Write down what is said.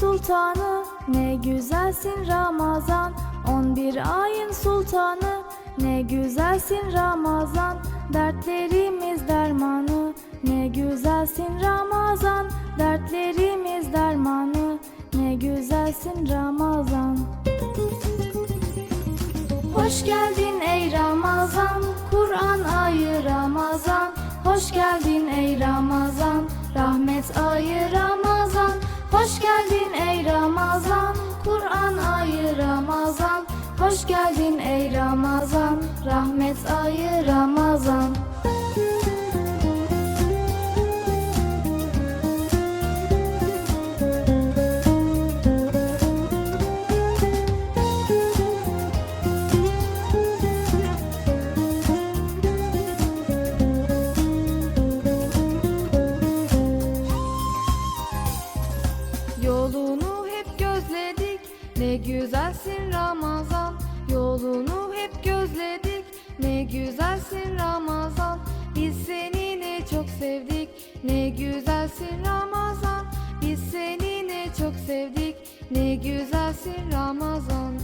sultanı ne güzelsin Ramazan 11 ayın sultanı ne güzelsin Ramazan dertlerimiz dermanı ne güzelsin Ramazan dertlerimiz dermanı ne güzelsin Ramazan Hoş geldin ey Ramazan, Kur'an ayı Ramazan. Hoş geldin ey Ramazan, rahmet ayı Ramazan. Hoş geldin ey Ramazan, Kur'an ayı Ramazan. Hoş geldin ey Ramazan, rahmet ayı Ramazan. Yolunu hep gözledik. Ne güzelsin Ramazan. Yolunu hep gözledik. Ne güzelsin Ramazan. Biz seni ne çok sevdik. Ne güzelsin Ramazan. Biz seni ne çok sevdik. Ne güzelsin Ramazan